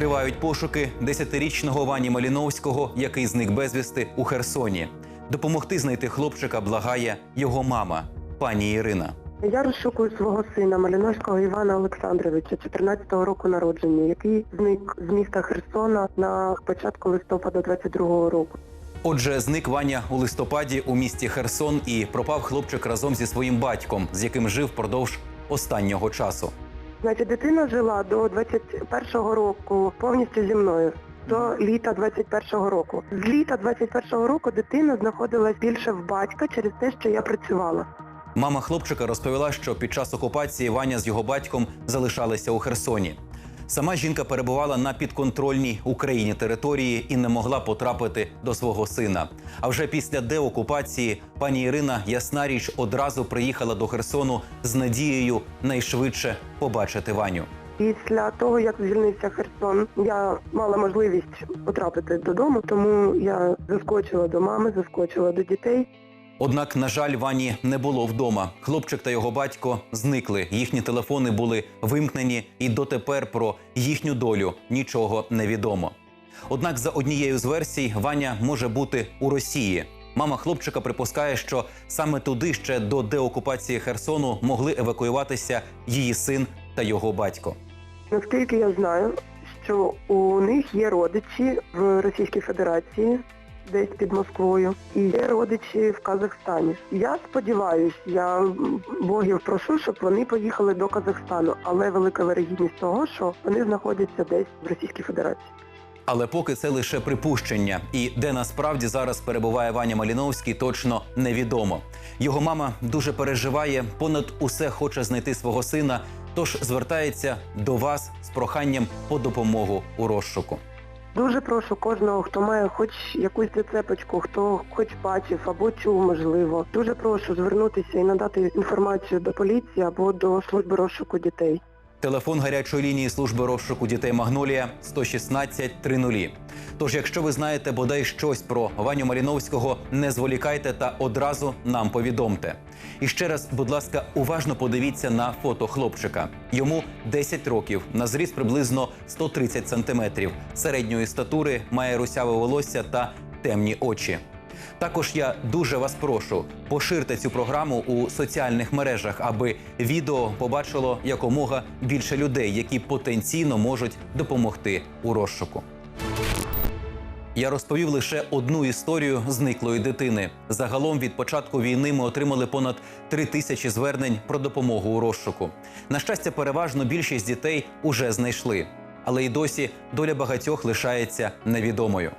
Тривають пошуки десятирічного Вані Маліновського, який зник безвісти у Херсоні. Допомогти знайти хлопчика благає його мама, пані Ірина. Я розшукую свого сина Маліновського Івана Олександровича, 14-го року народження, який зник з міста Херсона на початку листопада 22-го року. Отже, зник Ваня у листопаді у місті Херсон і пропав хлопчик разом зі своїм батьком, з яким жив впродовж останнього часу. Значить, дитина жила до 21-го року повністю зі мною. До літа 21-го року. З літа 21-го року дитина знаходилась більше в батька через те, що я працювала. Мама хлопчика розповіла, що під час окупації Ваня з його батьком залишалися у Херсоні. Сама жінка перебувала на підконтрольній Україні території і не могла потрапити до свого сина. А вже після деокупації пані Ірина, ясна річ, одразу приїхала до Херсону з надією найшвидше побачити Ваню. Після того, як звільнився Херсон, я мала можливість потрапити додому, тому я заскочила до мами, заскочила до дітей. Однак, на жаль, Вані не було вдома. Хлопчик та його батько зникли. Їхні телефони були вимкнені, і дотепер про їхню долю нічого не відомо. Однак, за однією з версій, Ваня може бути у Росії. Мама хлопчика припускає, що саме туди ще до деокупації Херсону могли евакуюватися її син та його батько. Наскільки я знаю, що у них є родичі в Російській Федерації, десь під Москвою, і є родичі в Казахстані. Я сподіваюся, я богів прошу, щоб вони поїхали до Казахстану, але велика вирогідність того, що вони знаходяться десь в Російській Федерації. Але поки це лише припущення, і де насправді зараз перебуває Ваня Маліновський, точно невідомо. Його мама дуже переживає, понад усе хоче знайти свого сина, тож звертається до вас з проханням по допомогу у розшуку. Дуже прошу кожного, хто має хоч якусь зацепочку, хто хоч бачив або чув, можливо. Дуже прошу звернутися і надати інформацію до поліції або до служби розшуку дітей. Телефон гарячої лінії служби розшуку дітей Магнолія 116 30. Тож, якщо ви знаєте бодай щось про Ваню Маліновського, не зволікайте та одразу нам повідомте. І ще раз, будь ласка, уважно подивіться на фото хлопчика. Йому 10 років, на зріст приблизно 130 сантиметрів, середньої статури, має русяве волосся та темні очі. Також я дуже вас прошу, поширте цю програму у соціальних мережах, аби відео побачило якомога більше людей, які потенційно можуть допомогти у розшуку. Я розповів лише одну історію зниклої дитини. Загалом від початку війни ми отримали понад три тисячі звернень про допомогу у розшуку. На щастя, переважно більшість дітей уже знайшли, але й досі доля багатьох лишається невідомою.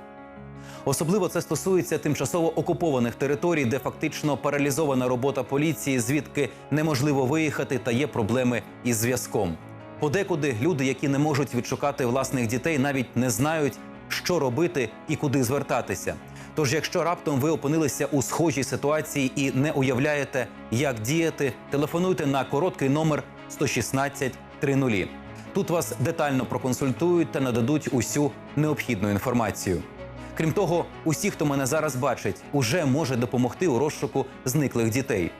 Особливо це стосується тимчасово окупованих територій, де фактично паралізована робота поліції, звідки неможливо виїхати та є проблеми із зв'язком. Подекуди люди, які не можуть відшукати власних дітей, навіть не знають, що робити і куди звертатися. Тож, якщо раптом ви опинилися у схожій ситуації і не уявляєте, як діяти, телефонуйте на короткий номер 116 30. Тут вас детально проконсультують та нададуть усю необхідну інформацію. Крім того, усі, хто мене зараз бачить, уже може допомогти у розшуку зниклих дітей.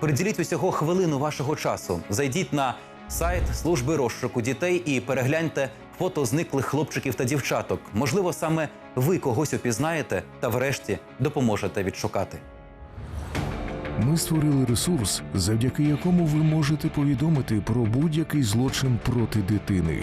Приділіть усього хвилину вашого часу. Зайдіть на сайт служби розшуку дітей і перегляньте фото зниклих хлопчиків та дівчаток. Можливо, саме ви когось опізнаєте та врешті допоможете відшукати. Ми створили ресурс, завдяки якому ви можете повідомити про будь-який злочин проти дитини.